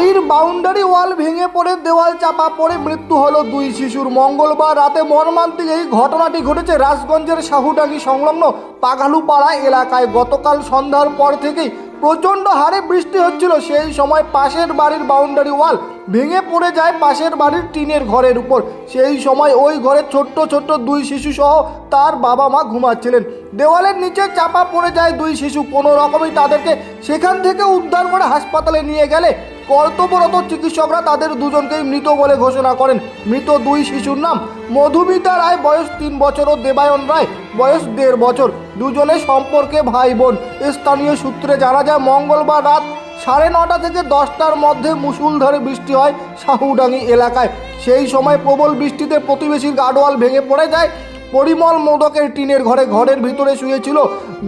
বাড়ির boundary wall ভেঙে পড়ে, দেওয়াল চাপা পড়ে, মৃত্যু হলো দুই শিশুর। মঙ্গলবার রাতে মর্মান্তিক এই ঘটনাটি ঘটেছে রাজগঞ্জের সাহুডাঙ্গি সংলগ্ন পাগালুপাড়া এলাকায়। গতকাল সন্ধ্যার পর থেকেই প্রচণ্ড হারে বৃষ্টি হচ্ছিল। সেই সময় পাশের বাড়ির বাউন্ডারি ওয়াল ভেঙে পড়ে যায় পাশের বাড়ির টিনের ঘরের উপর। সেই সময় ওই ঘরে ছোট্ট ছোট্ট দুই শিশু সহ তার বাবা মা ঘুমাচ্ছিলেন। দেওয়ালের নিচে চাপা পড়ে যায় দুই শিশু। কোনো রকমই তাদেরকে সেখান থেকে উদ্ধার করে হাসপাতালে নিয়ে গেলে কর্তব্যরত চিকিৎসকরা তাদের দুজনকেই মৃত বলে ঘোষণা করেন। মৃত দুই শিশুর নাম মধুমিতা রায়, বয়স তিন বছর, ও দেবায়ন রায়, বয়স দেড় বছর। দুজনে সম্পর্কে ভাই বোন। স্থানীয় সূত্রে জানা যায়, মঙ্গলবার রাত সাড়ে নটা থেকে দশটার মধ্যে মুসুলধারে বৃষ্টি হয় সাহুডাঙ্গি এলাকায়। সেই সময় প্রবল বৃষ্টিতে প্রতিবেশীর গাডোয়াল ভেঙে পড়ে যায় পরিমল মোদকের টিনের ঘরে ঘরের ভিতরে শুয়েছিল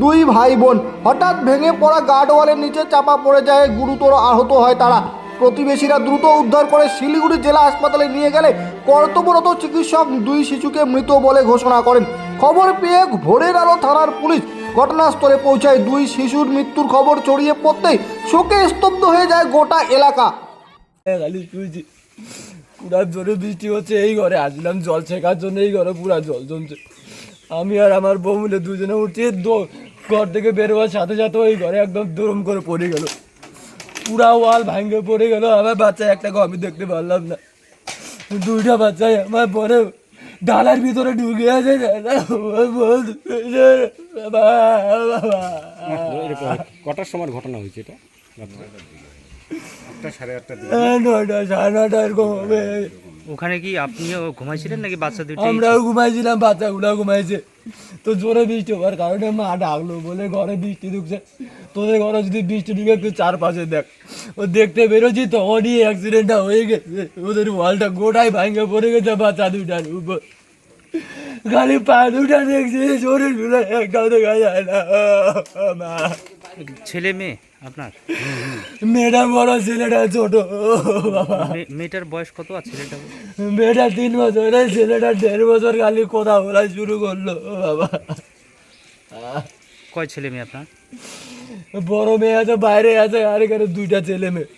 দুই ভাই বোন হঠাৎ ভেঙে পড়া গার্ডওয়ালের নিচে চাপা পড়ে যায়, গুরুতর আহত হয় তারা। প্রতিবেশীরা দ্রুত উদ্ধার করে শিলিগুড়ি জেলা হাসপাতালে নিয়ে গেলে কর্তব্যরত চিকিৎসক দুই শিশুকে মৃত বলে ঘোষণা করেন। খবর পেয়ে ভোরের আলো থানার পুলিশ ঘটনাস্থলে পৌঁছায়। দুই শিশুর মৃত্যুর খবর ছড়িয়ে পড়তেই শোকে স্তব্ধ হয়ে যায় গোটা এলাকা। খালি পুরা জোরে বৃষ্টি হচ্ছে, এই ঘরে আসলাম জল ছেঁকার জন্য, এই ঘরে পুরা জল জমছে। আমি আর আমার বউ মিলে দুজনে উঠছি ঘর থেকে বেরোবার সাথে সাথে ওই ঘরে একদম দরম করে পড়ে গেল। পুরা ওয়াল ভাঙে পড়ে গেল, আমার বাচ্চা একটা আমি দেখতে পারলাম না। দুইটা বাচ্চাই আমার পরে ডালার ভিতরে ঢুকে আছে কটার সময় ঘটনা হয়েছে এটা? আটটা সাড়ে আটটার দিকে। নয়টা সাড়ে নয়টা এরকম হবে। ওখানে কি আপনিও ঘুমাইছিলেন নাকি বাচ্চা দুটি? আমরাও ঘুমাইছিলাম বাচ্চাগুলো ঘুমাইছে। তো জোরে বৃষ্টি হওয়ার কারণে মা ডাকলো বলে ঘরে বৃষ্টি ঢুকছে। তোদের ঘরে যদি বৃষ্টি ঢুকে একটু চারপাশে দেখ। ও দেখতে বেরোচ্ছি তখনই অ্যাক্সিডেন্টটা হয়ে গেছে। ওদের ওয়ালটা গোটাই ভাঙে পড়ে গেছে বাচ্চা দুটার উপর। খালি পা দুটা দেখছি শরীরগুলো একটাও দেখা যায় না। ছেলে মেয়ে? আপনার? মেয়েটা বড় ছেলেটা ছোট। বাবা মেয়েটার বয়স কত আর ছেলেটা? মেয়েটা তিন বছরের ছেলেটা দেড় বছর খালি কথা বলা শুরু করল বাবা। কয় ছেলে মেয়ে আপনার? বড় মেয়ে আছে বাইরে আছে আর এখানে দুইটা ছেলে মেয়ে।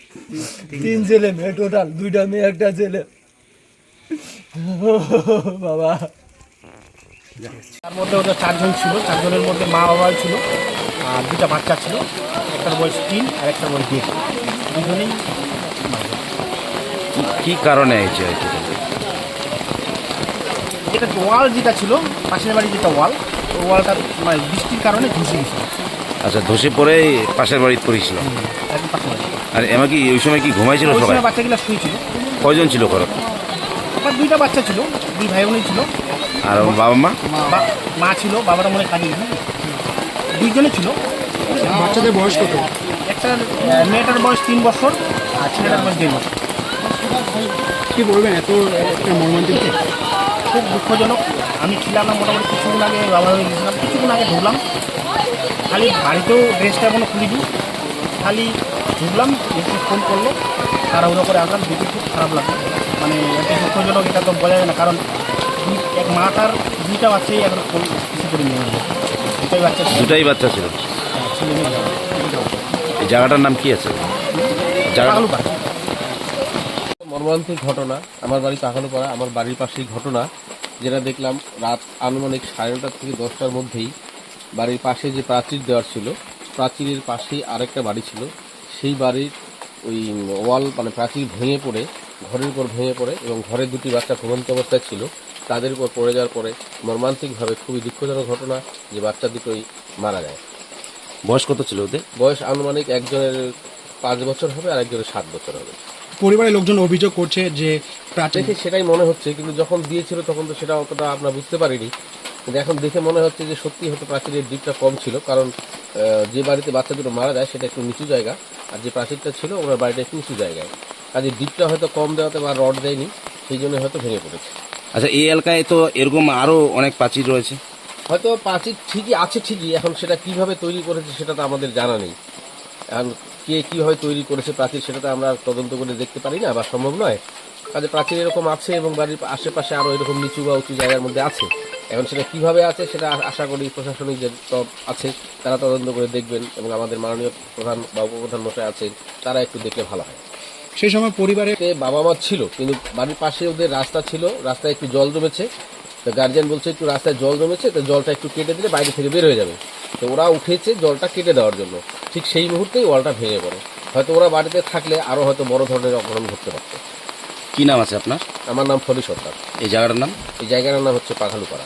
তিন ছেলে। মেয়ে টোটাল দুইটা মেয়ে একটা ছেলে। বাবা। তার মধ্যে ওদের চারজন ছিল চারজনের মধ্যে মা বাবা ছিল আর দুটা বাচ্চা ছিল। একটার বয়স তিন আর একটার বয়স দেড় দুজনেই কি কারণে হয়েছে যেটা ওয়াল যেটা ছিল পাশের বাড়ি যেটা ওয়াল ওয়ালটা মানে বৃষ্টির কারণে ধসে গেছিল। আচ্ছা ধসে পড়ে পাশের বাড়িতে পড়েছিল? বাড়ি। আর এমন কি ওই সময় কি ঘুমাইছিল সবাই? বাচ্চাগুলো শুয়েছিল কয়জন ছিল ঘর? দুইটা বাচ্চা ছিল দুই ভাই বোনই ছিল। আর বাবা মা? মা ছিল বাবারা মনে কাজে দুইজনে ছিল। বাচ্চাদের বয়স কত? একটা মেয়েটার বয়স তিন বছর আর ছেলেটার বয়স দেড় বছর। কি বলবেন এত একটা মর্মান্তিক? খুব দুঃখজনক। আমি ছিলাম না মোটামুটি কিছুক্ষণ আগে বাবা হয়ে গেছিলাম কিছুক্ষণ আগে ঢুকলাম। খালি বাড়িতেও ড্রেসটা এখনও খুলিনি। খালি ঢুকলাম এসে ফোন করল তাড়াহুড়ো করে আসলাম দেখে খুব খারাপ লাগল মানে এত দুঃখজনক এটা তো বোঝা যায় না কারণ এক মাটার দুইটা বাচ্চাই এখন ফোন কিছু করে নিয়ে দুটাই বাচ্চা দুটাই বাচ্চা ছিল। এই জায়গাটার নাম কি আছে? পাড়া। মর্মান্তিক ঘটনা, আমার বাড়ি পাখানোপাড়া আমার বাড়ির পাশেই ঘটনা, যেটা দেখলাম রাত আনুমানিক সাড়ে নটার থেকে দশটার মধ্যেই বাড়ির পাশে যে প্রাচীর দেওয়ার ছিল, প্রাচীরের পাশেই আরেকটা বাড়ি ছিল। সেই বাড়ির ওই ওয়াল মানে প্রাচীর ভেঙে পড়ে, ঘরের উপর ভেঙে পড়ে এবং ঘরের দুটি বাচ্চা ঘুমন্ত অবস্থায় ছিল। তাদের উপর পড়ে যাওয়ার পরে মর্মান্তিকভাবে খুবই দুঃখজনক ঘটনা, যে বাচ্চা দুটোই মারা যায়। বয়স কত ছিল ওদের? বয়স আনুমানিক একজনের পাঁচ বছর হবে আর একজনের সাত বছর হবে। পরিবারের লোকজন অভিযোগ করছে যে প্রাচীন দেখে সেটাই মনে হচ্ছে কিন্তু যখন দিয়েছিল তখন তো সেটা অতটা আমরা বুঝতে পারিনি। কিন্তু এখন দেখে মনে হচ্ছে যে সত্যি হয়তো প্রাচীরের দিকটা কম ছিল কারণ আহ, যে বাড়িতে বাচ্চা দুটো মারা যায় সেটা একটু নিচু জায়গা আর যে প্রাচীরটা ছিল ওনার বাড়িটা একটু নিচু জায়গায়। কাজে দিকটা হয়তো কম দেওয়াতে বা রড দেয়নি সেই জন্য হয়তো ভেঙে পড়েছে। আচ্ছা এই এলাকায় তো এরকম আরও অনেক প্রাচীর রয়েছে। হয়তো প্রাচীর ঠিকই আছে ঠিকই এখন সেটা কীভাবে তৈরি করেছে সেটা তো আমাদের জানা নেই। এখন কে কীভাবে তৈরি করেছে প্রাচীর সেটা তো আমরা তদন্ত করে দেখতে পারি না বা সম্ভব নয়। কাজে প্রাচীর এরকম আছে এবং বাড়ির আশেপাশে আরও এরকম নিচু বা উঁচু জায়গার মধ্যে আছে। এখন সেটা কীভাবে আছে সেটা আশা করি প্রশাসনিক যে আছে তারা তদন্ত করে দেখবেন এবং আমাদের মাননীয় প্রধান বা উপপ্রধান মশাই আছেন তারা একটু দেখলে ভালো হয়। সেই সময় পরিবারে বাবা মা ছিল কিন্তু বাড়ির পাশে ওদের রাস্তা ছিল রাস্তায় একটু জল জমেছে। তো গার্জিয়ান বলছে একটু রাস্তায় জল জমেছে তো জলটা একটু কেটে দিলে বাইরে থেকে বের হয়ে যাবে। তো ওরা উঠেছে জলটা কেটে দেওয়ার জন্য। ঠিক সেই মুহূর্তেই ওয়ালটা ভেঙে পড়ে। হয়তো ওরা বাড়িতে থাকলে আরও হয়তো বড় ধরনের অপহরণ ঘটতে পারত। কী নাম আছে আপনার? আমার নাম ফলি সর্দার। এই জায়গাটার নাম? এই জায়গাটার নাম হচ্ছে পাখালুপাড়া